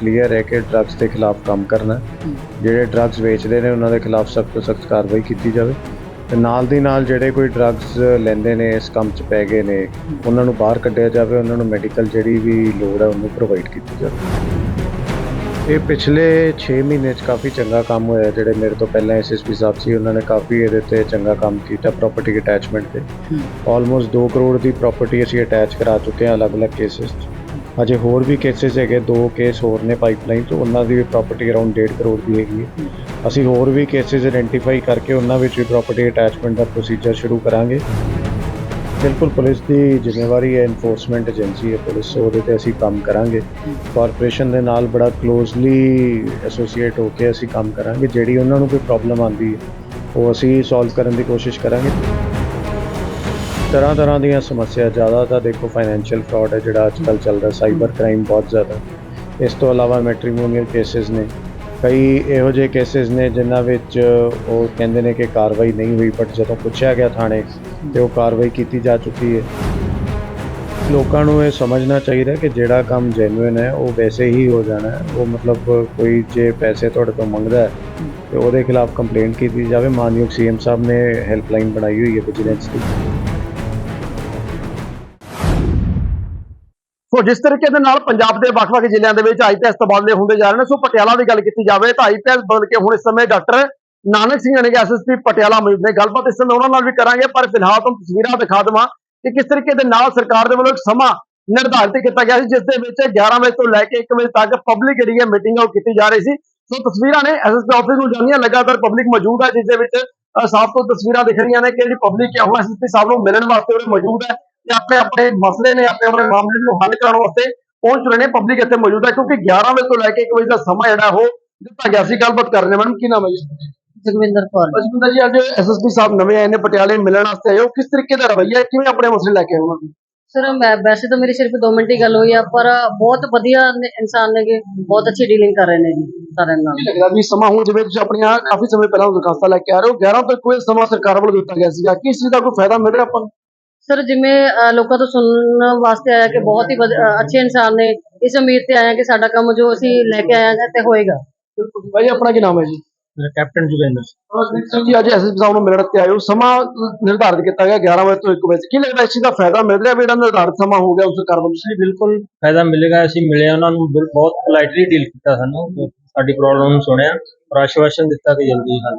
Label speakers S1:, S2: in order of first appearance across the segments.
S1: Clear ਹੈ ਕਿ drugs ਦੇ ਖਿਲਾਫ ਕੰਮ ਕਰਨਾ। ਜਿਹੜੇ ਡਰੱਗਸ ਵੇਚਦੇ ਨੇ ਉਹਨਾਂ ਦੇ ਖਿਲਾਫ ਸਖਤ ਤੋਂ ਸਖਤ ਕਾਰਵਾਈ ਕੀਤੀ ਜਾਵੇ। ਤੇ ਨਾਲ ਦੀ ਨਾਲ ਜਿਹੜੇ ਕੋਈ ਡਰੱਗਸ ਲੈਂਦੇ ਨੇ ਇਸ ਕੰਮ 'ਚ ਪੈ ਗਏ ਨੇ ਉਹਨਾਂ ਨੂੰ ਬਾਹਰ ਕੱਢਿਆ ਜਾਵੇ ਉਹਨਾਂ ਨੂੰ ਮੈਡੀਕਲ ਜਿਹੜੀ ਵੀ ਲੋੜ ਹੈ ਉਹਨੂੰ ਪ੍ਰੋਵਾਈਡ ਕੀਤੀ ਜਾਵੇ। ਇਹ ਪਿਛਲੇ 6 ਮਹੀਨੇ 'ਚ ਕਾਫੀ ਚੰਗਾ ਕੰਮ ਹੋਇਆ। ਜਿਹੜੇ ਮੇਰੇ ਤੋਂ ਪਹਿਲਾਂ ਐਸਐਸਪੀ ਸਾਹਿਬ ਸੀ ਉਹਨਾਂ ਨੇ ਕਾਫੀ ਇਹਦੇ ਤੇ ਚੰਗਾ ਕੰਮ ਕੀਤਾ ਪ੍ਰਾਪਰਟੀ ਅਟੈਚਮੈਂਟ ਤੇ। ਆਲਮੋਸਟ 2 ਕਰੋੜ ਦੀ ਪ੍ਰਾਪਰਟੀ ਅਸੀਂ ਅਟੈਚ ਕਰਾ ਚੁੱਕੇ ਹਾਂ ਅਲੱਗ-ਅਲੱਗ ਕੇਸਿਸ 'ਚ। ਅਜੇ ਹੋਰ ਵੀ ਕੇਸਿਸ ਹੈਗੇ, ਦੋ ਕੇਸ ਹੋਰ ਨੇ ਪਾਈਪਲਾਈਨ ਤੋਂ ਉਹਨਾਂ ਦੀ ਵੀ ਪ੍ਰਾਪਰਟੀ ਅਰਾਊਂਡ 1.5 ਕਰੋੜ ਦੀ ਹੈਗੀ ਹੈ। ਅਸੀਂ ਹੋਰ ਵੀ ਕੇਸਿਸ ਆਇਡੈਂਟੀਫਾਈ ਕਰਕੇ ਉਹਨਾਂ ਵਿੱਚ ਵੀ ਪ੍ਰਾਪਰਟੀ ਅਟੈਚਮੈਂਟ ਦਾ ਪ੍ਰੋਸੀਜਰ ਸ਼ੁਰੂ ਕਰਾਂਗੇ। ਬਿਲਕੁਲ ਪੁਲਿਸ ਦੀ ਜ਼ਿੰਮੇਵਾਰੀ ਹੈ ਇਨਫੋਰਸਮੈਂਟ ਏਜੰਸੀ ਹੈ ਪੁਲਿਸ, ਉਹਦੇ ਤੇ ਅਸੀਂ ਕੰਮ ਕਰਾਂਗੇ। ਕਾਰਪੋਰੇਸ਼ਨ ਦੇ ਨਾਲ ਬੜਾ ਕਲੋਜ਼ਲੀ ਐਸੋਸੀਏਟ ਹੋ ਕੇ ਅਸੀਂ ਕੰਮ ਕਰਾਂਗੇ। ਜਿਹੜੀ ਉਹਨਾਂ ਨੂੰ ਕੋਈ ਪ੍ਰੋਬਲਮ ਆਂਦੀ ਹੈ, ਉਹ ਅਸੀਂ ਸੋਲਵ ਕਰਨ ਦੀ ਕੋਸ਼ਿਸ਼ ਕਰਾਂਗੇ। ਤਰ੍ਹਾਂ ਤਰ੍ਹਾਂ ਦੀਆਂ ਸਮੱਸਿਆ ਜ਼ਿਆਦਾ ਤਾਂ ਦੇਖੋ ਫਾਈਨੈਂਸ਼ੀਅਲ ਫਰਾਡ ਹੈ ਜਿਹੜਾ ਅੱਜ ਕੱਲ੍ਹ ਚੱਲਦਾ ਸਾਈਬਰ ਕ੍ਰਾਈਮ ਬਹੁਤ ਜ਼ਿਆਦਾ ਇਸ ਤੋਂ ਇਲਾਵਾ ਮੈਟ੍ਰੀਮੋਨੀਅਲ ਕੇਸਿਸ ਨੇ ਕਈ ਇਹੋ ਜਿਹੇ ਕੇਸਿਸ ਨੇ ਜਿਨ੍ਹਾਂ ਵਿੱਚ ਉਹ ਕਹਿੰਦੇ ਨੇ ਕਿ ਕਾਰਵਾਈ ਨਹੀਂ ਹੋਈ ਬਟ ਜਦੋਂ ਪੁੱਛਿਆ ਗਿਆ ਥਾਣੇ ਤੇ ਉਹ ਕਾਰਵਾਈ ਕੀਤੀ ਜਾ ਚੁੱਕੀ ਹੈ ਲੋਕਾਂ ਨੂੰ ਇਹ ਸਮਝਣਾ ਚਾਹੀਦਾ ਕਿ ਜਿਹੜਾ ਕੰਮ ਜੈਨੂਇਨ ਹੈ ਉਹ ਵੈਸੇ ਹੀ ਹੋ ਜਾਣਾ ਹੈ ਉਹ ਮਤਲਬ ਕੋਈ ਜੇ ਪੈਸੇ ਤੁਹਾਡੇ ਤੋਂ ਮੰਗਦਾ ਹੈ ਤੇ ਉਹਦੇ ਖਿਲਾਫ ਕੰਪਲੇਂਟ ਕੀਤੀ ਜਾਵੇ ਮਾਨਯੋਗ ਸੀਐਮ ਸਾਹਿਬ ਨੇ ਹੈਲਪਲਾਈਨ ਬਣਾਈ ਹੋਈ ਹੈ ਵਿਜੀਲੈਂਸ ਦੀ
S2: ਸੋ ਜਿਸ ਤਰੀਕੇ ਦੇ ਨਾਲ ਪੰਜਾਬ ਦੇ ਵੱਖ-ਵੱਖ ਜ਼ਿਲ੍ਹਿਆਂ ਦੇ ਵਿੱਚ ਆਈਪੀਐਸ ਤਬਾਦਲੇ ਹੁੰਦੇ ਜਾ ਰਹੇ ਨੇ, ਸੋ ਪਟਿਆਲਾ ਦੀ ਗੱਲ ਕੀਤੀ ਜਾਵੇ ਤਾਂ ਆਈਪੀਐਸ ਬਦਲ ਕੇ ਹੁਣ ਇਸ ਸਮੇਂ ਡਾਕਟਰ ਨਾਨਕ ਸਿੰਘ ਨੇ ਐਸਐਸਪੀ ਪਟਿਆਲਾ ਮੌਜੂਦ ਨੇ। ਗੱਲਬਾਤ ਇਸ ਸਮੇਂ ਉਹਨਾਂ ਨਾਲ ਵੀ ਕਰਾਂਗੇ, ਪਰ ਫਿਲਹਾਲ ਤੁਹਾਨੂੰ ਤਸਵੀਰਾਂ ਦਿਖਾ ਦੇਵਾਂ ਕਿ ਕਿਸ ਤਰੀਕੇ ਦੇ ਨਾਲ ਸਰਕਾਰ ਦੇ ਵੱਲੋਂ ਇੱਕ ਸਮਾਂ ਨਿਰਧਾਰਿਤ ਕੀਤਾ ਗਿਆ ਸੀ, ਜਿਸ ਦੇ ਵਿੱਚ 11 ਵਜੇ ਤੋਂ ਲੈ ਕੇ 1 ਵਜੇ ਤੱਕ ਪਬਲਿਕ ਜਿਹੜੀ ਹੈ ਮੀਟਿੰਗ ਉਹ ਕੀਤੀ ਜਾ ਰਹੀ ਸੀ। ਸੋ ਤਸਵੀਰਾਂ ਨੇ ਐਸਐਸਪੀ ਆਫਿਸ ਨੂੰ ਜਾਂਦੀਆਂ, ਲਗਾਤਾਰ ਪਬਲਿਕ ਮੌਜੂਦ ਹੈ, ਜਿਸ ਦੇ ਵਿੱਚ ਸਾਫ਼ ਤੋਂ ਤਸਵੀਰਾਂ ਦਿਖ ਰਹੀਆਂ ਨੇ ਕਿ ਜਿਹੜੀ ਪਬਲਿਕ ਹੈ, ਉਹ ਐਸਐਸਪੀ ਸਾਹਿਬ ਨੂੰ ਮਿਲਣ ਵਾਸਤੇ ਉਰੇ ਮੌਜੂਦ ਹੈ। ਤੇ ਆਪਣੇ ਆਪਣੇ ਮਸਲੇ ਨੇ ਆਪਣੇ ਆਪਣੇ ਮਾਮਲੇ ਨੂੰ ਹੱਲ ਕਰਨ ਵਾਸਤੇ ਪਹੁੰਚ ਰਹੇ ਨੇ ਪਬਲਿਕ ਇੱਥੇ ਮੌਜੂਦ ਹੈ ਕਿਉਂਕਿ 11 ਵਜੇ ਤੋਂ ਲੈ ਕੇ 1 ਵਜੇ ਦਾ ਸਮਾਂ ਜਿਹੜਾ ਉਹ ਦਿੱਤਾ ਗਿਆ ਸੀ ਗੱਲਬਾਤ ਕਰ ਰਹੇ ਮੈਡਮ ਕੀ ਨਾਮ ਹੈ ਜੀ?
S3: ਜਗਵਿੰਦਰ ਕੌਰ।
S2: ਅਜਿੰਦਰ ਜੀ ਅੱਜ ਐਸਐਸਪੀ ਸਾਹਿਬ ਨਵੇਂ ਆਏ ਨੇ ਪਟਿਆਲੇ ਮਿਲਣ ਵਾਸਤੇ ਆਏ ਹੋ। ਕਿਸ ਤਰੀਕੇ ਦਾ ਰਵੱਈਆ ਹੈ ਕਿਵੇਂ ਆਪਣੇ ਮਸਲੇ ਲੈ ਕੇ ਨੂੰ
S3: ਸਰ ਮੈਂ ਵੈਸੇ ਤਾਂ ਮੇਰੀ ਸਿਰਫ 2 ਮਿੰਟ ਹੀ ਗੱਲ ਹੋਈ ਆ ਪਰ ਬਹੁਤ ਵਧੀਆ ਇਨਸਾਨ ਨੇਗੇ ਬਹੁਤ ਅੱਛੀ ਡੀਲਿੰਗ ਕਰ ਰਹੇ ਨੇ ਜੀ ਸਾਰਿਆਂ ਨਾਲ।
S2: ਲੱਗਦਾ ਵੀ ਸਮਾਂ ਹੁਣ ਜਿਵੇਂ ਤੁਸੀਂ ਆਪਣੀਆਂ ਕਾਫੀ ਸਮੇਂ ਪਹਿਲਾਂ ਦਰਖਾਸਤਾਂ ਲੈ ਕੇ ਆ ਰਹੇ ਹੋ 11 ਤੋਂ ਕੋਈ ਸਮਾਂ ਸਰਕਾਰ ਵੱਲੋਂ ਦਿੱਤਾ ਗਿਆ ਸੀਗਾ। ਕਿਸ ਚੀਜ਼ ਦਾ ਕੋਈ ਫਾਇਦਾ ਮਿਲ ਰਿਹਾ ਆਪਾਂ ਨੂੰ?
S3: ਸਰ ਜਿਵੇਂ ਲੋਕਾਂ ਤੋਂ ਸੁਣਨ ਵਾਸਤੇ ਆਇਆ ਕਿ ਬਹੁਤ ਹੀ ਅੱਛੇ ਇਨਸਾਨ ਨੇ ਇਸ ਉਮੀਦ ਤੇ ਆਇਆ ਕਿ ਸਾਡਾ ਕੰਮ ਜੋ ਅਸੀਂ ਲੈ ਕੇ ਆਏ ਹਾਂ ਤੇ ਹੋਏਗਾ।
S2: ਭਾਈ ਆਪਣਾ ਕੀ ਨਾਮ ਹੈ ਜੀ?
S4: ਕੈਪਟਨ ਜੁਗਿੰਦਰ
S2: ਸਿੰਘ। ਜੀ ਅੱਜ ਐਸਐਸਪੀ ਸਾਹਿਬ ਨੂੰ ਮਿਲਣ ਤੇ ਆਏ ਹੋ। ਸਮਾਂ ਨਿਰਧਾਰਿਤ ਕੀਤਾ ਗਿਆ 11 ਵਜੇ ਤੋਂ 1 ਵਜੇ ਕੀ ਲੱਗਦਾ ਇਸ ਚੀਜ਼ ਦਾ ਫਾਇਦਾ ਮਿਲ ਰਿਹਾ ਵੀ ਜਿਹੜਾ ਨਿਰਧਾਰਿਤ ਸਮਾਂ ਹੋ ਗਿਆ ਉਸ ਵੱਲੋਂ
S4: ਜੀ ਬਿਲਕੁਲ ਫਾਇਦਾ ਮਿਲੇਗਾ ਅਸੀਂ ਮਿਲੇ ਉਹਨਾਂ ਨੂੰ ਬਹੁਤ ਪੋਲਾਈਟਲੀ ਡੀਲ ਕੀਤਾ ਸਾਨੂੰ। ਸਾਡੀ ਪ੍ਰੋਬਲਮ ਨੂੰ ਸੁਣਿਆ ਔਰ ਆਸ਼ਵਾਸਨ ਦਿੱਤਾ ਕਿ ਜਲਦੀ ਹੱਲ।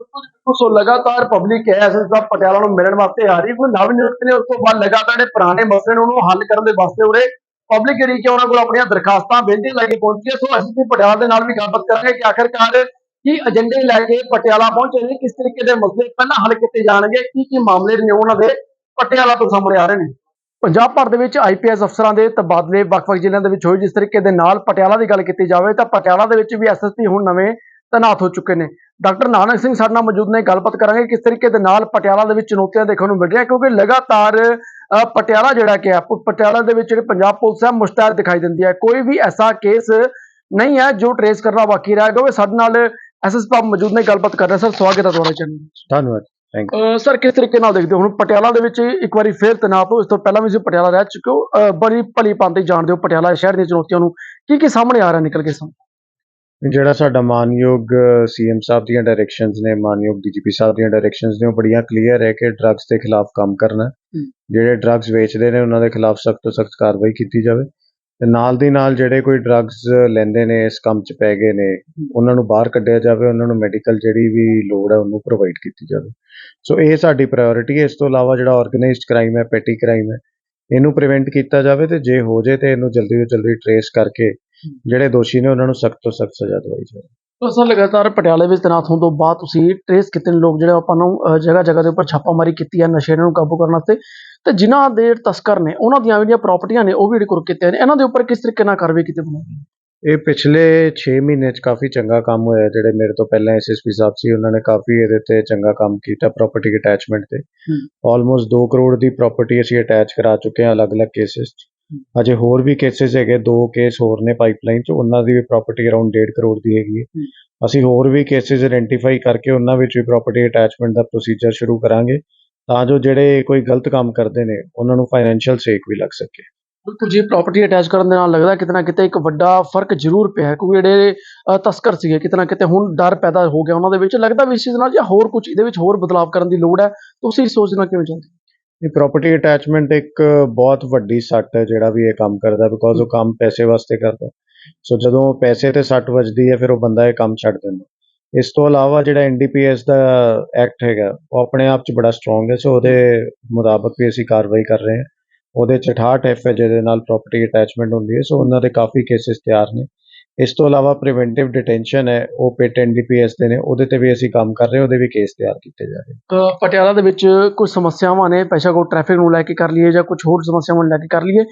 S2: ਸੋ ਲਗਾਤਾਰ ਪਬਲਿਕ ਐਸਐਸ ਦਾ ਪਟਿਆਲਾ ਨੂੰ ਮਿਲਣ ਵਾਸਤੇ ਆ ਰਹੀ ਕੋਈ ਨਵ ਨਿਯੁਕਤ ਨੇ ਉਸ ਤੋਂ ਬਾਅਦ ਲਗਾਤਾਰ ਜਿਹੜੇ ਪੁਰਾਣੇ ਮਸਲੇ ਨੇ ਉਹਨੂੰ ਹੱਲ ਕਰਨ ਦੇ ਵਾਸਤੇ ਉਰੇ ਪਬਲਿਕ ਜਿਹੜੀ ਕਿ ਉਹਨਾਂ ਕੋਲ ਆਪਣੀਆਂ ਦਰਖਾਸਤਾਂ ਬੇਨਤੀ ਲੈ ਕੇ ਪਹੁੰਚੀ ਸੋ ਅਸੀਂ ਵੀ ਪਟਿਆਲਾ ਦੇ ਨਾਲ ਵੀ ਗੱਲਬਾਤ ਕਰਾਂਗੇ ਕਿ ਆਖਰਕਾਰ ਕੀ ਏਜੰਡੇ ਲੈ ਕੇ ਪਟਿਆਲਾ ਪਹੁੰਚੇ ਨੇ, ਕਿਸ ਤਰੀਕੇ ਦੇ ਮਸਲੇ ਪਹਿਲਾਂ ਹੱਲ ਕੀਤੇ ਜਾਣਗੇ, ਕੀ ਕੀ ਮਾਮਲੇ ਨੇ ਉਹਨਾਂ ਦੇ ਪਟਿਆਲਾ ਤੋਂ ਸਾਹਮਣੇ ਆ ਰਹੇ ਨੇ। ਪੰਜਾਬ ਭਰ ਦੇ ਵਿੱਚ ਆਈਪੀਐਸ ਅਫਸਰਾਂ ਦੇ ਤਬਾਦਲੇ ਵੱਖ-ਵੱਖ ਜ਼ਿਲ੍ਹਿਆਂ ਦੇ ਵਿੱਚ ਹੋਏ। ਜਿਸ ਤਰੀਕੇ ਦੇ ਨਾਲ ਪਟਿਆਲਾ ਦੀ ਗੱਲ ਕੀਤੀ ਜਾਵੇ ਤਾਂ ਪਟਿਆਲਾ ਦੇ ਵਿੱਚ ਵੀ ਐਸਐਸਪੀ ਹੁਣ ਨਵੇਂ ਤੈਨਾਤ ਹੋ ਚੁੱਕੇ ਨੇ। ਡਾਕਟਰ ਨਾਨਕ ਸਿੰਘ ਸਾਡੇ ਨਾਲ ਮੌਜੂਦ ਨੇ ਗੱਲਬਾਤ ਕਰਾਂਗੇ ਕਿਸ ਤਰੀਕੇ ਦੇ ਨਾਲ ਪਟਿਆਲਾ ਦੇ ਵਿੱਚ ਚੁਣੌਤੀਆਂ ਦੇਖਣ ਨੂੰ ਮਿਲ ਰਹੀਆਂ ਕਿਉਂਕਿ ਲਗਾਤਾਰ ਪਟਿਆਲਾ ਜਿਹੜਾ ਕਿ ਹੈ ਪਟਿਆਲਾ ਦੇ ਵਿੱਚ ਜਿਹੜੀ ਪੰਜਾਬ ਪੁਲਿਸ ਹੈ ਮੁਸ਼ਤੈਦ ਦਿਖਾਈ ਦਿੰਦੀ ਹੈ। ਕੋਈ ਵੀ ਐਸਾ ਕੇਸ ਨਹੀਂ ਹੈ ਜੋ ਟਰੇਸ ਕਰਨਾ ਬਾਕੀ ਰਹਿ ਗਿਆ ਸਾਡੇ ਨਾਲ ਐਸਐਸਪੀ ਮੌਜੂਦ ਨੇ ਗੱਲਬਾਤ ਕਰ ਰਹੇ ਸਰ ਸਵਾਗਤ ਹੈ ਤੁਹਾਡਾ ਚੈਨਲ
S1: ਧੰਨਵਾਦ ਥੈਂਕ
S2: ਸਰ ਕਿਸ ਤਰੀਕੇ ਨਾਲ ਦੇਖਦੇ ਹੋ? ਹੁਣ ਪਟਿਆਲਾ ਦੇ ਵਿੱਚ ਇੱਕ ਵਾਰੀ ਫੇਰ ਤੈਨਾਤ ਹੋ ਇਸ ਤੋਂ ਪਹਿਲਾਂ ਵੀ ਤੁਸੀਂ ਪਟਿਆਲਾ ਰਹਿ ਚੁੱਕੇ ਹੋ। ਬੜੀ ਭਲੀ ਭਾਂਤੀ ਜਾਣਦੇ ਹੋ ਪਟਿਆਲਾ ਸ਼ਹਿਰ ਦੀਆਂ ਚੁਣੌਤੀਆਂ ਨੂੰ। ਕੀ ਕੀ ਸਾਹਮਣੇ ਆ ਰਿਹਾ ਨਿਕਲ ਕੇ ਸਾਹਮਣੇ
S1: ਜਿਹੜਾ ਸਾਡਾ ਮਾਨਯੋਗ ਸੀਐਮ ਸਾਹਿਬ ਦੀਆਂ ਡਾਇਰੈਕਸ਼ਨਸ ਨੇ ਮਾਨਯੋਗ ਡੀਜੀਪੀ ਸਾਹਿਬ ਦੀਆਂ ਡਾਇਰੈਕਸ਼ਨਸ ਨੇ ਉਹ ਬੜੀਆਂ ਕਲੀਅਰ ਹੈ ਕਿ ਡਰੱਗਸ ਦੇ ਖਿਲਾਫ ਕੰਮ ਕਰਨਾ। ਜਿਹੜੇ ਡਰੱਗਸ ਵੇਚਦੇ ਨੇ ਉਹਨਾਂ ਦੇ ਖਿਲਾਫ ਸਖਤ ਤੋਂ ਸਖਤ ਕਾਰਵਾਈ ਕੀਤੀ ਜਾਵੇ। ਤੇ ਨਾਲ ਦੀ ਨਾਲ ਜਿਹੜੇ ਕੋਈ ਡਰੱਗਸ ਲੈਂਦੇ ਨੇ ਇਸ ਕੰਮ 'ਚ ਪੈ ਗਏ ਨੇ ਉਹਨਾਂ ਨੂੰ ਬਾਹਰ ਕੱਢਿਆ ਜਾਵੇ ਉਹਨਾਂ ਨੂੰ ਮੈਡੀਕਲ ਜਿਹੜੀ ਵੀ ਲੋੜ ਹੈ ਉਹਨੂੰ ਪ੍ਰੋਵਾਈਡ ਕੀਤੀ ਜਾਵੇ। ਸੋ ਇਹ ਸਾਡੀ ਪ੍ਰਾਇੋਰਟੀ ਹੈ। ਇਸ ਤੋਂ ਇਲਾਵਾ ਜਿਹੜਾ ਆਰਗੇਨਾਈਜ਼ਡ ਕ੍ਰਾਈਮ ਹੈ ਪੈਟੀ ਕ੍ਰਾਈਮ ਹੈ ਇਹਨੂੰ ਪ੍ਰੀਵੈਂਟ ਕੀਤਾ ਜਾਵੇ ਤੇ ਜੇ ਹੋ ਜੇ ਤੇ ਇਹਨੂੰ ਜਲਦੀ ਤੋਂ ਜਲਦੀ ਟਰੇਸ ਕਰਕੇ ਜਿਹੜੇ ਦੋਸ਼ੀ ਨੇ ਉਹਨਾਂ ਨੂੰ ਸਖਤ ਤੋਂ ਸਖਤ ਸਜ਼ਾ ਦਵਾਈ ਜਾਵੇ।
S2: ਤਾਂ ਸਰ ਲਗਾਤਾਰ ਪਟਿਆਲੇ ਵਿੱਚ ਤੈਨਾਤ ਹੋਣ ਤੋਂ ਬਾਅਦ ਤੁਸੀਂ ਟ੍ਰੇਸ ਕੀਤੇ ਨੇ ਲੋਕ ਜਿਹੜੇ ਆਪਾਂ ਨੂੰ ਜਗ੍ਹਾ ਜਗ੍ਹਾ ਦੇ ਉੱਪਰ ਛਾਪਾਮਾਰੀ ਕੀਤੀ ਹੈ ਨਸ਼ੇ ਨੂੰ ਕਾਬੂ ਕਰਨ ਵਾਸਤੇ। ਤੇ ਜਿਨ੍ਹਾਂ ਦੇ ਤਸਕਰ ਨੇ ਉਹਨਾਂ ਦੀਆਂ ਜਿਹੜੀਆਂ ਪ੍ਰਾਪਰਟੀਆਂ ਨੇ ਉਹ ਵੀ ਰਿਕਵਰ ਕੀਤੀਆਂ ਨੇ ਇਹਨਾਂ ਦੇ ਉੱਪਰ ਕਿਸ ਤਰੀਕੇ ਨਾਲ ਕਾਰਵਾਈ ਕੀਤੀ ਬਣਾਈ
S1: ਇਹ ਪਿਛਲੇ 6 ਮਹੀਨੇ 'ਚ ਕਾਫੀ ਚੰਗਾ ਕੰਮ ਹੋਇਆ ਜਿਹੜੇ ਮੇਰੇ ਤੋਂ ਪਹਿਲਾਂ ਐਸਐਸਪੀ ਸਾਹਿਬ ਸੀ ਉਹਨਾਂ ਨੇ ਕਾਫੀ ਇਹਦੇ ਤੇ ਚੰਗਾ ਕੰਮ ਕੀਤਾ ਪ੍ਰਾਪਰਟੀ ਅਟੈਚਮੈਂਟ ਤੇ। ਆਲਮੋਸਟ 2 ਕਰੋੜ ਦੀ ਪ੍ਰਾਪਰਟੀ ਅਸੀਂ ਅਟੈਚ ਕਰਾ ਚੁੱਕੇ ਹਾਂ ਅਲੱਗ-ਅਲੱਗ ਕੇਸਿਸ 'ਚ। ਅਜੇ ਹੋਰ ਵੀ ਕੇਸਿਸ ਹੈਗੇ ਦੋ ਕੇਸ ਹੋਰ ਨੇ ਪਾਈਪਲਾਈਨ 'ਚ ਉਹਨਾਂ ਦੀ ਵੀ ਪ੍ਰਾਪਰਟੀ ਅਰਾਊਂਡ 1.5 ਕਰੋੜ ਦੀ ਹੈਗੀ ਹੈ। ਅਸੀਂ ਹੋਰ ਵੀ ਕੇਸਿਸ ਆਇਡੈਂਟੀਫਾਈ ਕਰਕੇ ਉਹਨਾਂ ਵਿੱਚ ਵੀ ਪ੍ਰਾਪਰਟੀ ਅਟੈਚਮੈਂਟ ਦਾ ਪ੍ਰੋਸੀਜਰ ਸ਼ੁਰੂ ਕਰਾਂਗੇ ਤਾਂ ਜੋ ਜਿਹੜੇ ਕੋਈ ਗਲਤ ਕੰਮ ਕਰਦੇ ਨੇ ਉਹਨਾਂ ਨੂੰ ਫਾਈਨੈਂਸ਼ੀਅਲ ਸੇਕ ਵੀ ਲੱਗ ਸਕੇ।
S2: ਬਿਲਕੁਲ ਜੀ ਪ੍ਰਾਪਰਟੀ ਅਟੈਚ ਕਰਨ ਦੇ ਨਾਲ ਲੱਗਦਾ ਕਿਤੇ ਨਾ ਕਿਤੇ ਇੱਕ ਵੱਡਾ ਫ਼ਰਕ ਜ਼ਰੂਰ ਪਿਆ ਕਿਉਂਕਿ ਜਿਹੜੇ ਤਸਕਰ ਸੀਗੇ ਕਿਤੇ ਨਾ ਕਿਤੇ ਹੁਣ ਡਰ ਪੈਦਾ ਹੋ ਗਿਆ ਉਹਨਾਂ ਦੇ ਵਿੱਚ। ਲੱਗਦਾ ਵੀ ਇਸ ਚੀਜ਼ ਨਾਲ ਜਾਂ ਹੋਰ ਕੁਝ ਇਹਦੇ ਵਿੱਚ ਹੋਰ ਬਦਲਾਅ ਕਰਨ ਦੀ ਲੋੜ ਹੈ। ਤੁਸੀਂ ਸੋਚਣਾ ਕਿਵੇਂ ਚਾਹੁੰਦੇ
S1: ਇਹ ਪ੍ਰਾਪਰਟੀ ਅਟੈਚਮੈਂਟ ਇੱਕ ਬਹੁਤ ਵੱਡੀ ਸੱਟ ਹੈ ਜਿਹੜਾ ਵੀ ਇਹ ਕੰਮ ਕਰਦਾ ਬਿਕੋਜ਼ ਉਹ ਕੰਮ ਪੈਸੇ ਵਾਸਤੇ ਕਰਦਾ। ਸੋ ਜਦੋਂ ਪੈਸੇ ਤੇ ਸੱਟ ਵੱਜਦੀ ਹੈ, ਫਿਰ ਉਹ ਬੰਦਾ ਇਹ ਕੰਮ ਛੱਡ ਦਿੰਦਾ। ਇਸ ਤੋਂ ਇਲਾਵਾ ਜਿਹੜਾ ਐਨਡੀਪੀਐਸ ਦਾ ਐਕਟ ਹੈਗਾ, ਉਹ ਆਪਣੇ ਆਪ 'ਚ ਬੜਾ ਸਟਰੋਂਗ ਹੈ। ਸੋ ਉਹਦੇ ਮੁਤਾਬਕ ਵੀ ਅਸੀਂ ਕਾਰਵਾਈ ਕਰ ਰਹੇ ਹਾਂ। ਉਹਦੇ 'ਚ 68 ਐਫ ਹੈ ਜਿਹਦੇ ਨਾਲ ਪ੍ਰਾਪਰਟੀ ਅਟੈਚਮੈਂਟ ਹੁੰਦੀ ਹੈ। ਸੋ ਉਹਨਾਂ ਦੇ ਕਾਫੀ ਕੇਸਿਸ ਤਿਆਰ ਨੇ। ਇਸ ਤੋਂ ਇਲਾਵਾ ਪ੍ਰੀਵੈਂਟਿਵ ਡਿਟੈਂਸ਼ਨ ਹੈ ਉਹ ਪੇਟ ਐਨਡੀਪੀਐਸ ਦੇ ਨੇ ਉਹਦੇ ਤੇ ਵੀ ਅਸੀਂ ਕੰਮ ਕਰ ਰਹੇ ਉਹਦੇ ਵੀ ਕੇਸ ਤਿਆਰ ਕੀਤੇ ਜਾ ਰਹੇ
S2: ਅ, ਪਟਿਆਲਾ ਦੇ ਵਿੱਚ ਕੁਝ ਸਮੱਸਿਆਵਾਂ ਨੇ ਪੈਸ਼ਾ ਕੋ ਟ੍ਰੈਫਿਕ ਨੂੰ ਲੈ ਕੇ ਕਰ ਲਈਏ ਜਾਂ ਕੁਝ ਹੋਰ ਸਮੱਸਿਆਵਾਂ ਨੂੰ ਲੈ ਕੇ ਕਰ ਲਈਏ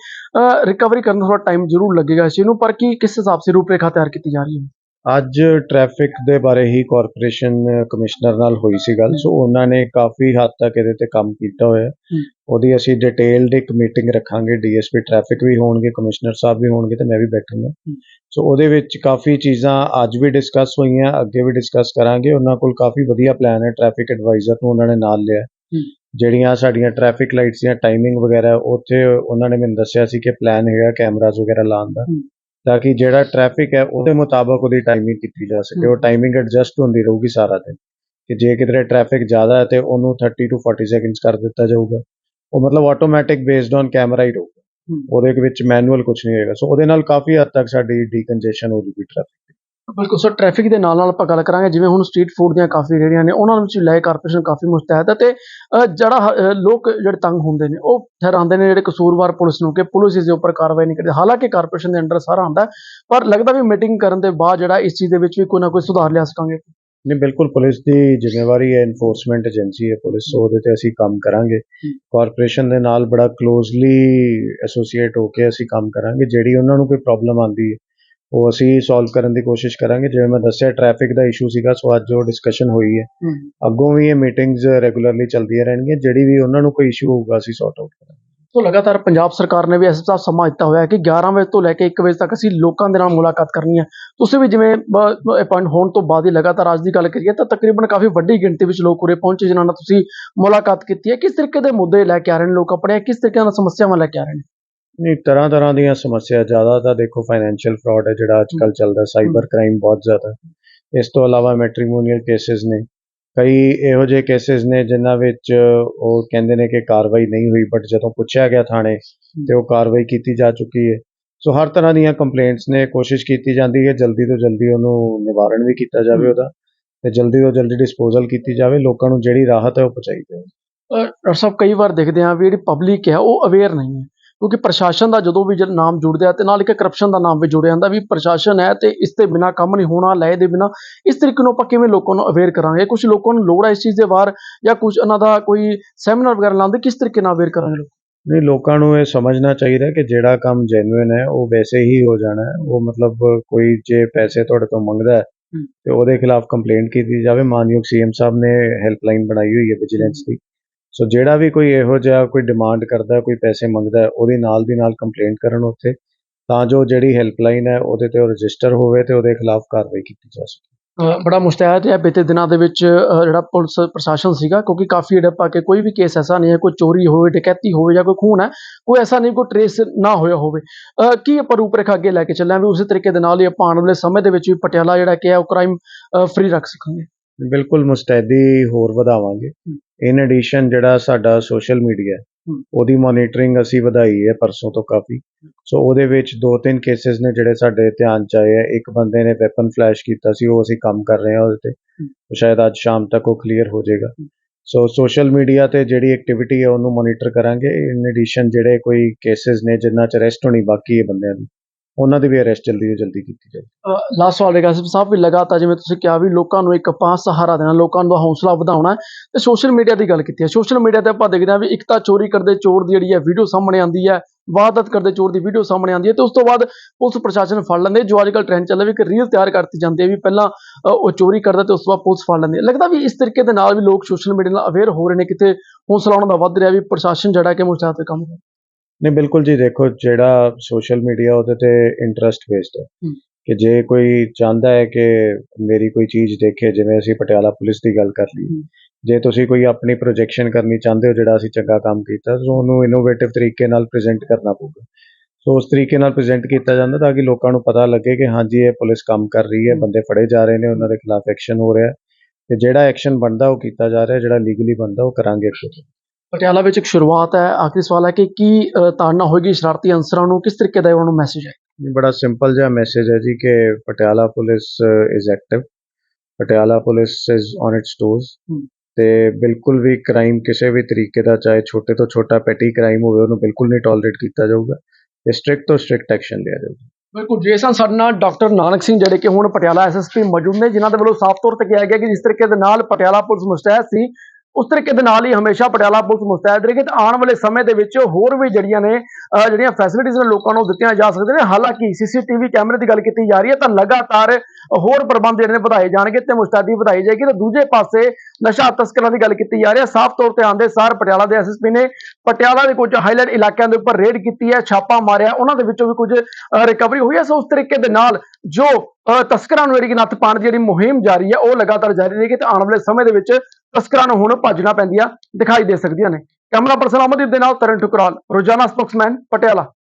S2: ਰਿਕਵਰੀ ਕਰਨ ਨੂੰ ਥੋੜਾ ਟਾਈਮ ਜ਼ਰੂਰ ਲੱਗੇਗਾ ਇਸ ਨੂੰ ਪਰ ਕੀ ਕਿਸ ਹਿਸਾਬ ਸੇ ਰੂਪਰੇਖਾ ਤਿਆਰ ਕੀਤੀ ਜਾ ਰਹੀ ਹੈ?
S1: ਅੱਜ ਟ੍ਰੈਫਿਕ ਦੇ ਬਾਰੇ ਹੀ ਕਾਰਪੋਰੇਸ਼ਨ ਕਮਿਸ਼ਨਰ ਨਾਲ ਹੋਈ ਸੀ ਗੱਲ ਸੋ ਉਹਨਾਂ ਨੇ ਕਾਫੀ ਹੱਦ ਤੱਕ ਇਹਦੇ ਤੇ ਕੰਮ ਕੀਤਾ ਹੋਇਆ। ਉਹਦੀ ਅਸੀਂ ਡਿਟੇਲਡ ਇੱਕ ਮੀਟਿੰਗ ਰੱਖਾਂਗੇ ਡੀਐਸਪੀ ਟ੍ਰੈਫਿਕ ਵੀ ਹੋਣਗੇ ਕਮਿਸ਼ਨਰ ਸਾਹਿਬ ਵੀ ਹੋਣਗੇ ਤੇ ਮੈਂ ਵੀ ਬੈਠੂੰਗਾ। ਸੋ ਉਹਦੇ ਵਿੱਚ ਕਾਫੀ ਚੀਜ਼ਾਂ ਅੱਜ ਵੀ ਡਿਸਕਸ ਹੋਈਆਂ ਅੱਗੇ ਵੀ ਡਿਸਕਸ ਕਰਾਂਗੇ। ਉਹਨਾਂ ਕੋਲ ਕਾਫੀ ਵਧੀਆ ਪਲਾਨ ਹੈ ਟ੍ਰੈਫਿਕ ਐਡਵਾਈਜ਼ਰ ਨੂੰ ਉਹਨਾਂ ਨੇ ਨਾਲ ਲਿਆ। ਜਿਹੜੀਆਂ ਸਾਡੀਆਂ ਟ੍ਰੈਫਿਕ ਲਾਈਟਸ ਦੀਆਂ ਟਾਈਮਿੰਗ ਵਗੈਰਾ ਉੱਥੇ ਉਹਨਾਂ ਨੇ ਮੈਨੂੰ ਦੱਸਿਆ ਸੀ ਕਿ ਪਲਾਨ ਹੈਗਾ ਕੈਮਰਾਜ਼ ਵਗੈਰਾ ਲਾਉਣ ਦਾ। ਤਾਂ ਕਿ ਜਿਹੜਾ ਟ੍ਰੈਫਿਕ ਹੈ ਉਹਦੇ ਮੁਤਾਬਕ ਉਹਦੀ ਟਾਈਮਿੰਗ ਕੀਤੀ ਜਾ ਸਕੇ। ਉਹ ਟਾਈਮਿੰਗ ਐਡਜਸਟ ਹੁੰਦੀ ਰਹੂਗੀ ਸਾਰਾ ਦਿਨ। ਕਿ ਜੇ ਕਿਧਰੇ ਟ੍ਰੈਫਿਕ ਜ਼ਿਆਦਾ ਹੈ ਤੇ ਉਹਨੂੰ 30 ਤੋਂ 40 ਸੈਕਿੰਡਸ ਕਰ ਦਿੱਤਾ ਜਾਊਗਾ। ਉਹ ਮਤਲਬ ਆਟੋਮੈਟਿਕ ਬੇਸਡ ਔਨ ਕੈਮਰਾ ਹੀ ਰਹੂਗਾ। ਉਹਦੇ ਵਿੱਚ ਮੈਨੂਅਲ ਕੁਝ ਨਹੀਂ ਹੋਏਗਾ। ਸੋ ਉਹਦੇ ਨਾਲ ਕਾਫੀ ਹੱਦ ਤੱਕ ਸਾਡੀ ਡੀਕੰਜੈਸ਼ਨ ਹੋ ਜੂਗੀ ਟ੍ਰੈਫਿਕ
S2: ਬਿਲਕੁਲ ਸਰ ਟ੍ਰੈਫਿਕ ਦੇ ਨਾਲ ਨਾਲ ਆਪਾਂ ਗੱਲ ਕਰਾਂਗੇ ਜਿਵੇਂ ਹੁਣ ਸਟਰੀਟ ਫੂਡ ਦੀਆਂ ਕਾਫੀ ਰੇਹੜੀਆਂ ਨੇ ਉਹਨਾਂ ਵਿੱਚ ਲੈ ਕਾਰਪੋਰੇਸ਼ਨ ਕਾਫੀ ਮੁਸਤੈਦ ਹੈ ਤੇ ਜਿਹੜਾ ਲੋਕ ਜਿਹੜੇ ਤੰਗ ਹੁੰਦੇ ਨੇ ਉਹ ਠਹਿਰਾਉਂਦੇ ਨੇ ਜਿਹੜੇ ਕਸੂਰਵਾਰ ਪੁਲਿਸ ਨੂੰ ਕਿ ਪੁਲਿਸ ਇਸ ਦੇ ਉੱਪਰ ਕਾਰਵਾਈ ਨਹੀਂ ਕਰਦੀ। ਹਾਲਾਂਕਿ ਕਾਰਪੋਰੇਸ਼ਨ ਦੇ ਅੰਡਰ ਸਾਰਾ ਆਉਂਦਾ ਪਰ ਲੱਗਦਾ ਵੀ ਮੀਟਿੰਗ ਕਰਨ ਦੇ ਬਾਅਦ ਜਿਹੜਾ ਇਸ ਚੀਜ਼ ਦੇ ਵਿੱਚ ਵੀ ਕੋਈ ਨਾ ਕੋਈ ਸੁਧਾਰ ਲਿਆ ਸਕਾਂਗੇ।
S1: ਨਹੀਂ ਬਿਲਕੁਲ ਪੁਲਿਸ ਦੀ ਜ਼ਿੰਮੇਵਾਰੀ ਹੈ ਇਨਫੋਰਸਮੈਂਟ ਏਜੰਸੀ ਹੈ ਪੁਲਿਸ ਸੋ ਉਹਦੇ ਤੇ ਅਸੀਂ ਕੰਮ ਕਰਾਂਗੇ। ਕਾਰਪੋਰੇਸ਼ਨ ਦੇ ਨਾਲ ਬੜਾ ਕਲੋਜ਼ਲੀ ਐਸੋਸੀਏਟ ਹੋ ਕੇ ਅਸੀਂ ਕੰਮ ਕਰਾਂਗੇ ਜਿਹੜੀ ਉਹਨਾਂ ਨੂੰ ਕੋਈ ਪ੍ਰੋਬਲਮ ਆਂਦੀ ਹੈ। ਉਹ ਅਸੀਂ ਸੋਲਵ ਕਰਨ ਦੀ ਕੋਸ਼ਿਸ਼ ਕਰਾਂਗੇ। ਜਿਵੇਂ ਮੈਂ ਦੱਸਿਆ ਟ੍ਰੈਫਿਕ ਦਾ ਇਸ਼ੂ ਸੀਗਾ ਸੋ ਅੱਜ ਉਹ ਡਿਸਕਸ਼ਨ ਹੋਈ ਹੈ। ਅੱਗੋਂ ਵੀ ਇਹ ਮੀਟਿੰਗਸ ਰੈਗੂਲਰਲੀ ਚੱਲਦੀਆਂ ਰਹਿਣਗੀਆਂ। ਜਿਹੜੀ ਵੀ ਉਹਨਾਂ ਨੂੰ ਕੋਈ ਇਸ਼ੂ ਹੋਊਗਾ ਅਸੀਂ ਸੌਟ ਆਊਟ ਕਰਾਂਗੇ।
S2: ਸੋ ਲਗਾਤਾਰ ਪੰਜਾਬ ਸਰਕਾਰ ਨੇ ਵੀ ਇਸ ਦਾ ਸਮਾਂ ਦਿੱਤਾ ਹੋਇਆ ਹੈ ਕਿ 11 ਵਜੇ ਤੋਂ ਲੈ ਕੇ 1 ਵਜੇ ਤੱਕ ਅਸੀਂ ਲੋਕਾਂ ਦੇ ਨਾਲ ਮੁਲਾਕਾਤ ਕਰਨੀ ਹੈ। ਤੁਸੀਂ ਵੀ ਜਿਵੇਂ ਅਪਾਇੰਟ ਹੋਣ ਤੋਂ ਬਾਅਦ ਹੀ ਲਗਾਤਾਰ ਅੱਜ ਦੀ ਗੱਲ ਕਰੀਏ ਤਾਂ ਤਕਰੀਬਨ ਕਾਫੀ ਵੱਡੀ ਗਿਣਤੀ ਵਿੱਚ ਲੋਕ ਉਰੇ ਪਹੁੰਚੇ ਜਿਨ੍ਹਾਂ ਨਾਲ ਤੁਸੀਂ ਮੁਲਾਕਾਤ ਕੀਤੀ ਹੈ। ਕਿਸ ਤਰੀਕੇ ਦੇ ਮੁੱਦੇ ਲੈ ਕੇ ਆ ਰਹੇ ਨੇ ਲੋਕ ਆਪਣੇ? ਕਿਸ ਤਰੀਕੇ ਨਾਲ ਸਮੱਸਿਆਵਾਂ ਲੈ ਕੇ ਆ ਰਹੇ ਨੇ?
S1: ਨਹੀਂ ਤਰ੍ਹਾਂ ਤਰ੍ਹਾਂ ਦੀਆਂ ਸਮੱਸਿਆ ਜ਼ਿਆਦਾ ਤਾਂ ਦੇਖੋ ਫਾਈਨੈਂਸ਼ੀਅਲ ਫਰਾਡ ਹੈ ਜਿਹੜਾ ਅੱਜ ਕੱਲ ਚੱਲਦਾ ਸਾਈਬਰ ਕ੍ਰਾਈਮ ਬਹੁਤ ਜ਼ਿਆਦਾ। ਇਸ ਤੋਂ ਇਲਾਵਾ ਮੈਟ੍ਰੀਮੋਨੀਅਲ ਕੇਸਿਸ ਨੇ। ਕਈ ਇਹੋ ਜਿਹੇ ਕੇਸਿਸ ਨੇ ਜਿਨ੍ਹਾਂ ਵਿੱਚ ਉਹ ਕਹਿੰਦੇ ਨੇ ਕਿ ਕਾਰਵਾਈ ਨਹੀਂ ਹੋਈ ਬਟ ਜਦੋਂ ਪੁੱਛਿਆ ਗਿਆ ਥਾਣੇ ਤੇ ਉਹ ਕਾਰਵਾਈ ਕੀਤੀ ਜਾ ਚੁੱਕੀ ਹੈ। ਸੋ ਹਰ ਤਰ੍ਹਾਂ ਦੀਆਂ ਕੰਪਲੇਂਟਸ ਨੇ ਕੋਸ਼ਿਸ਼ ਕੀਤੀ ਜਾਂਦੀ ਹੈ ਜਲਦੀ ਤੋਂ ਜਲਦੀ ਉਹਨੂੰ ਨਿਵਾਰਣ ਵੀ ਕੀਤਾ ਜਾਵੇ ਉਹਦਾ ਤੇ ਜਲਦੀ ਤੋਂ ਜਲਦੀ ਡਿਸਪੋਜ਼ਲ ਕੀਤੀ ਜਾਵੇ ਲੋਕਾਂ ਨੂੰ ਜਿਹੜੀ ਰਾਹਤ ਹੈ ਉਹ ਪਹੁੰਚਾਈ ਜਾਵੇ।
S2: ਡਾਕਟਰ ਸਾਹਿਬ ਕਈ ਵਾਰ ਦੇਖਦੇ ਹਾਂ ਵੀ ਜਿਹੜੀ ਪਬਲਿਕ ਹੈ ਉਹ ਅਵੇਅਰ ਨਹੀਂ ਹੈ। ਕਿਉਂਕਿ ਪ੍ਰਸ਼ਾਸਨ ਦਾ ਜਦੋਂ ਵੀ ਜਦ ਨਾਮ ਜੁੜਦਾ ਤੇ ਨਾਲ ਇੱਕ ਕਰਪਸ਼ਨ ਦਾ ਨਾਮ ਵੀ ਜੁੜਿਆ ਜਾਂਦਾ ਵੀ ਪ੍ਰਸ਼ਾਸਨ ਹੈ ਤੇ ਇਸ ਤੇ ਬਿਨਾ ਕੰਮ ਨਹੀਂ ਹੋਣਾ ਲਏ ਦੇ ਬਿਨਾ ਇਸ ਤਰੀਕੇ ਨੂੰ ਆਪਾਂ ਕਿਵੇਂ ਲੋਕਾਂ ਨੂੰ ਅਵੇਅਰ ਕਰਾਂਗੇ? ਕੁਝ ਲੋਕਾਂ ਨੂੰ ਲੋੜ ਹੈ ਇਸ ਚੀਜ਼ ਦੇ ਬਾਹਰ ਜਾਂ ਕੁਝ ਉਹਨਾਂ ਦਾ ਕੋਈ ਸੈਮੀਨਾਰ ਵਗੈਰਾ ਲਾਉਂਦੇ ਕਿਸ ਤਰੀਕੇ ਨਾਲ ਅਵੇਅਰ ਕਰਾਂਗੇ ਲੋਕ?
S1: ਨਹੀਂ ਲੋਕਾਂ ਨੂੰ ਇਹ ਸਮਝਣਾ ਚਾਹੀਦਾ ਕਿ ਜਿਹੜਾ ਕੰਮ ਜੈਨੂਇਨ ਹੈ ਉਹ ਵੈਸੇ ਹੀ ਹੋ ਜਾਣਾ ਹੈ। ਉਹ ਮਤਲਬ ਕੋਈ ਜੇ ਪੈਸੇ ਤੁਹਾਡੇ ਤੋਂ ਮੰਗਦਾ ਹੈ। ਤੇ ਉਹਦੇ ਖਿਲਾਫ ਕੰਪਲੇਂਟ ਕੀਤੀ ਜਾਵੇ। ਮਾਨਯੋਗ ਸੀਐਮ ਸਾਹਿਬ ਨੇ ਹੈਲਪਲਾਈਨ ਬਣਾਈ ਹੋਈ ਹੈ ਵਿਜੀਲੈਂਸ ਦੀ। ਸੋ ਜਿਹੜਾ ਵੀ ਕੋਈ ਇਹੋ ਜਿਹਾ ਕੋਈ ਡਿਮਾਂਡ ਕਰਦਾ ਕੋਈ ਪੈਸੇ ਮੰਗਦਾ ਉਹਦੀ ਨਾਲ ਦੀ ਨਾਲ ਕੰਪਲੇਂਟ ਕਰਨ ਉੱਥੇ ਤਾਂ ਜੋ ਜਿਹੜੀ ਹੈਲਪਲਾਈਨ ਹੈ ਉਹਦੇ ਤੇ ਉਹ ਰਜਿਸਟਰ ਹੋਵੇ ਤੇ ਉਹਦੇ ਖਿਲਾਫ ਕਾਰਵਾਈ ਕੀਤੀ ਜਾ ਸਕੇ।
S2: ਬੜਾ ਮੁਸ਼ਤੈਦ ਹੈ। ਬੀਤੇ ਦਿਨਾਂ ਦੇ ਵਿੱਚ ਜਿਹੜਾ ਪੁਲਿਸ ਪ੍ਰਸ਼ਾਸਨ ਸੀਗਾ ਕਿਉਂਕਿ ਕਾਫੀ ਹੜਪ ਆ ਕੇ ਕੋਈ ਵੀ ਕੇਸ ਐਸਾ ਨਹੀਂ ਹੈ ਕੋਈ ਚੋਰੀ ਹੋਵੇ ਡਕੈਤੀ ਹੋਵੇ ਜਾਂ ਕੋਈ ਖੂਨ ਹੈ ਕੋਈ ਐਸਾ ਨਹੀਂ ਕੋਈ ਟਰੇਸ ਨਾ ਹੋਇਆ ਹੋਵੇ। ਕੀ ਆਪਾਂ ਰੂਪਰੇਖਾ ਅੱਗੇ ਲੈ ਕੇ ਚੱਲਾਂ ਵੀ ਉਸੇ ਤਰੀਕੇ ਦੇ ਨਾਲ ਹੀ ਆਪਾਂ ਆਉਣ ਵਾਲੇ ਸਮੇਂ ਦੇ ਵਿੱਚ ਵੀ ਪਟਿਆਲਾ ਜਿਹੜਾ ਕਿ ਹੈ ਉਹ ਕ੍ਰਾਈਮ ਫ੍ਰੀ ਰੱਖ ਸਕਾਂਗੇ।
S1: ਬਿਲਕੁਲ ਮੁਸਤੈਦੀ ਹੋਰ ਵਧਾਵਾਂਗੇ। ਇਨ ਐਡੀਸ਼ਨ ਜਿਹੜਾ ਸਾਡਾ ਸੋਸ਼ਲ ਮੀਡੀਆ। ਉਹਦੀ ਮੋਨੀਟਰਿੰਗ ਅਸੀਂ ਵਧਾਈ ਹੈ ਪਰਸੋਂ ਤੋਂ ਕਾਫੀ। ਸੋ ਉਹਦੇ ਵਿੱਚ ਦੋ ਤਿੰਨ ਕੇਸਿਸ ਨੇ ਜਿਹੜੇ ਸਾਡੇ ਧਿਆਨ ਚ ਆਏ ਆ। ਇੱਕ ਬੰਦੇ ਨੇ ਵੈਪਨ ਫਲੈਸ਼ ਕੀਤਾ ਸੀ ਉਹ ਅਸੀਂ ਕੰਮ ਕਰ ਰਹੇ ਹਾਂ ਉਹਦੇ ਤੇ। ਸ਼ਾਇਦ ਅੱਜ ਸ਼ਾਮ ਤੱਕ ਉਹ ਕਲੀਅਰ ਹੋ ਜਾਏਗਾ। ਸੋ ਸੋਸ਼ਲ ਮੀਡੀਆ ਤੇ ਜਿਹੜੀ ਐਕਟੀਵਿਟੀ ਹੈ ਉਹਨੂੰ ਮੋਨੀਟਰ ਕਰਾਂਗੇ। ਇਨ ਐਡੀਸ਼ਨ ਜਿਹੜੇ ਕੋਈ ਕੇਸਿਸ ਨੇ ਜਿਨ੍ਹਾਂ ਚ ਅਰੈਸਟ ਹੋਣੀ ਬਾਕੀ ਹੈ ਬੰਦਿਆਂ ਦੀ। ਉਹਨਾਂ ਦੀ ਵੀ ਅਰੈਸਟ ਜਲਦੀ ਤੋਂ ਜਲਦੀ ਕੀਤੀ ਜਾਵੇ
S2: ਲਾਸਟ ਸਵਾਲ ਹੈਗਾ ਸਿਰਫ ਸਾਹਿਬ ਵੀ ਲਗਾਤਾਰ ਜਿਵੇਂ ਤੁਸੀਂ ਕਿਹਾ ਵੀ ਲੋਕਾਂ ਨੂੰ ਇੱਕ ਪਾਸ ਸਹਾਰਾ ਦੇਣਾ, ਲੋਕਾਂ ਦਾ ਹੌਸਲਾ ਵਧਾਉਣਾ ਤੇ ਸੋਸ਼ਲ ਮੀਡੀਆ ਦੀ ਗੱਲ ਕੀਤੀ ਹੈ। ਸੋਸ਼ਲ ਮੀਡੀਆ ਤੇ ਆਪਾਂ ਦੇਖਦੇ ਹਾਂ ਵੀ ਇੱਕ ਤਾਂ ਚੋਰੀ ਕਰਦੇ ਚੋਰ ਦੀ ਜਿਹੜੀ ਹੈ ਵੀਡੀਓ ਸਾਹਮਣੇ ਆਉਂਦੀ ਹੈ, ਵਾਰਦਾਤ ਕਰਦੇ ਚੋਰ ਦੀ ਵੀਡੀਓ ਸਾਹਮਣੇ ਆਉਂਦੀ ਹੈ, ਤੇ ਉਸ ਤੋਂ ਬਾਅਦ ਪੁਲਿਸ ਪ੍ਰਸ਼ਾਸਨ ਫੜ ਲੈਂਦੇ ਜੋ ਅੱਜ ਕੱਲ੍ਹ ਟ੍ਰੈਂਡ ਚੱਲ ਵੀ ਇੱਕ ਰੀਲ ਤਿਆਰ ਕਰਤੀ ਜਾਂਦੀ ਹੈ ਵੀ ਪਹਿਲਾਂ ਉਹ ਚੋਰੀ ਕਰਦਾ ਤੇ ਉਸ ਤੋਂ ਬਾਅਦ ਪੁਲਿਸ ਫੜ ਲੈਂਦੀ ਹੈ। ਲੱਗਦਾ ਵੀ ਇਸ ਤਰੀਕੇ ਦੇ ਨਾਲ ਵੀ ਲੋਕ ਸੋਸ਼ਲ ਮੀਡੀਆ ਨਾਲ ਅਵੇਅਰ ਹੋ ਰਹੇ ਨੇ, ਕਿਤੇ ਹੌਸਲਾ ਉਹਨਾਂ ਦਾ ਵੱਧ ਰਿਹਾ ਵੀ ਪ੍ਰਸ਼ਾਸਨ ਜਿਹੜਾ ਕਿ ਮੁਸਤੈਦ ਕੰਮ ਕਰ
S1: ਨਹੀਂ ਬਿਲਕੁਲ ਜੀ ਦੇਖੋ ਜਿਹੜਾ ਸੋਸ਼ਲ ਮੀਡੀਆ ਉਹਦੇ ਤੇ ਇੰਟਰਸਟ ਬੇਸਡ ਹੈ।
S2: ਹਮ।
S1: ਕਿ ਜੇ ਕੋਈ ਚਾਹੁੰਦਾ ਹੈ ਕਿ ਮੇਰੀ ਕੋਈ ਚੀਜ਼ ਦੇਖੇ ਜਿਵੇਂ ਅਸੀਂ ਪਟਿਆਲਾ ਪੁਲਿਸ ਦੀ ਗੱਲ ਕਰ ਲਈ
S2: ਹਮ।
S1: ਜੇ ਤੁਸੀਂ ਕੋਈ ਆਪਣੀ ਪ੍ਰੋਜੈਕਸ਼ਨ ਕਰਨੀ ਚਾਹੁੰਦੇ ਹੋ ਜਿਹੜਾ ਅਸੀਂ ਚੰਗਾ ਕੰਮ ਕੀਤਾ ਤਾਂ ਉਹਨੂੰ ਇਨੋਵੇਟਿਵ ਤਰੀਕੇ ਨਾਲ ਪ੍ਰੈਜ਼ੈਂਟ ਕਰਨਾ ਪਊਗਾ। ਸੋ ਉਸ ਤਰੀਕੇ ਨਾਲ ਪ੍ਰੈਜ਼ੈਂਟ ਕੀਤਾ ਜਾਂਦਾ ਤਾਂ ਕਿ ਲੋਕਾਂ ਨੂੰ ਪਤਾ ਲੱਗੇ ਕਿ ਹਾਂਜੀ ਇਹ ਪੁਲਿਸ ਕੰਮ ਕਰ ਰਹੀ ਹੈ ਬੰਦੇ ਫੜੇ ਜਾ ਰਹੇ ਨੇ ਉਹਨਾਂ ਦੇ ਖਿਲਾਫ ਐਕਸ਼ਨ ਹੋ ਰਿਹਾ ਹੈ। ਤੇ ਜਿਹੜਾ ਐਕਸ਼ਨ ਬਣਦਾ ਉਹ ਕੀਤਾ ਜਾ ਰਿਹਾ ਜਿਹੜਾ ਲੀਗਲੀ ਬਣਦਾ ਉਹ ਕਰਾਂਗੇ ਅੱਗੇ
S2: ਪਟਿਆਲਾ ਵਿੱਚ ਇੱਕ ਸ਼ੁਰੂਆਤ ਹੈ ਆਖਰੀ ਸਵਾਲ ਹੈ ਕਿ ਕੀ ਤਾੜਨਾ ਹੋਏਗੀ ਸ਼ਰਾਰਤੀ ਅਨਸਰਾਂ ਨੂੰ ਕਿਸ ਤਰੀਕੇ ਦਾ ਉਹਨਾਂ ਨੂੰ ਮੈਸੇਜ ਹੈ?
S1: ਇਹ ਬੜਾ ਸਿੰਪਲ ਜਿਹਾ ਮੈਸੇਜ ਹੈ ਜੀ ਕਿ Patiala police is active Patiala police is on its toes. ਤੇ ਬਿਲਕੁਲ ਵੀ ਕ੍ਰਾਈਮ ਕਿਸੇ ਵੀ ਤਰੀਕੇ ਦਾ ਚਾਹੇ ਛੋਟੇ ਤੋਂ ਛੋਟਾ ਪੈਟੀ ਕ੍ਰਾਈਮ ਹੋਵੇ ਉਹਨੂੰ ਬਿਲਕੁਲ ਨਹੀਂ ਟੋਲਰੇਟ ਕੀਤਾ ਜਾਊਗਾ ਤੇ ਸਟ੍ਰਿਕਟ ਤੋਂ ਸਟ੍ਰਿਕਟ ਐਕਸ਼ਨ ਲਿਆ ਜਾਊਗਾ।
S2: ਬਿਲਕੁਲ ਜੀ ਸਨ ਸਾਡੇ ਨਾਲ ਡਾਕਟਰ ਨਾਨਕ ਸਿੰਘ ਜਿਹੜੇ ਕਿ ਹੁਣ ਪਟਿਆਲਾ ਐਸਐਸਪੀ ਮੌਜੂਦ ਨੇ ਜਿਨ੍ਹਾਂ ਦੇ ਵੱਲੋਂ ਸਾਫ਼ ਤੌਰ ਤੇ ਕਿਹਾ ਗਿਆ ਕਿ ਜਿਸ ਤਰੀਕੇ ਦੇ ਨਾਲ ਪਟਿਆਲਾ ਪੁਲਿਸ ਮੁਸਤੈਦ ਸੀ ਉਸ ਤਰੀਕੇ ਦੇ ਨਾਲ ਹੀ ਹਮੇਸ਼ਾ ਪਟਿਆਲਾ ਪੁਲਿਸ ਮੁਸਤੈਦ ਰਹੇਗੀ ਤੇ ਆਉਣ ਵਾਲੇ ਸਮੇਂ ਦੇ ਵਿੱਚ ਹੋਰ ਵੀ ਜਿਹੜੀਆਂ ਨੇ ਜਿਹੜੀਆਂ ਫੈਸਿਲਿਟੀਆਂ ਨੇ ਲੋਕਾਂ ਨੂੰ ਦਿੱਤੀਆਂ ਜਾ ਸਕਦੀਆਂ ਨੇ, ਹਾਲਾਂਕਿ ਸੀਸੀਟੀਵੀ ਕੈਮਰੇ ਦੀ ਗੱਲ ਕੀਤੀ ਜਾ ਰਹੀ ਹੈ ਤਾਂ ਲਗਾਤਾਰ ਹੋਰ ਪ੍ਰਬੰਧ ਜਿਹੜੇ ਨੇ ਵਧਾਏ ਜਾਣਗੇ ਤੇ ਮੁਸਤੈਦੀ ਵਧਾਈ ਜਾਏਗੀ ਤੇ ਦੂਜੇ ਪਾਸੇ ਨਸ਼ਾ ਤਸਕਰਾਂ ਦੀ ਗੱਲ ਕੀਤੀ ਜਾ ਰਹੀ ਹੈ। ਸਾਫ਼ ਤੌਰ ਤੇ ਆਂਦੇ ਸਾਰ ਪਟਿਆਲਾ ਦੇ ਐਸਐਸਪੀ ਨੇ ਪਟਿਆਲਾ ਦੇ ਕੁਝ ਹਾਈਲਾਈਟ ਇਲਾਕਿਆਂ ਦੇ ਉੱਪਰ ਰੇਡ ਕੀਤੀ ਹੈ, ਛਾਪਾ ਮਾਰਿਆ, ਉਹਨਾਂ ਦੇ ਵਿੱਚੋਂ ਵੀ ਕੁਝ ਰਿਕਵਰੀ ਹੋਈ ਹੈ। ਸੋ ਉਸ ਤਰੀਕੇ ਦੇ ਨਾਲ ਜੋ ਤਸਕਰਾਂ ਨੂੰ ਜਿਹੜੀ ਕਿ ਨੱਥ ਪਾਉਣ ਦੀ ਜਿਹੜੀ ਮੁਹਿੰਮ ਜਾਰੀ ਹੈ, ਉਹ ਲਗਾਤਾਰ ਜਾਰੀ ਰਹੇਗੀ ਤੇ ਆਉਣ ਵਾਲੇ ਸਮੇਂ ਦੇ ਵਿੱਚ ਤਸਕਰਾਂ ਨੂੰ ਹੁਣ ਭੱਜਣਾ ਪੈਂਦੀਆਂ, ਦਿਖਾਈ ਦੇ ਸਕਦੀਆਂ ਨੇ। ਕੈਮਰਾ ਪਰਸਨ ਅਮਨਦੀਪ ਦੇ ਨਾਲ ਤਰਨ ਠੁਕਰਾਲ, ਰੋਜ਼ਾਨਾ ਸਪੋਕਸਮੈਨ, ਪਟਿਆਲਾ।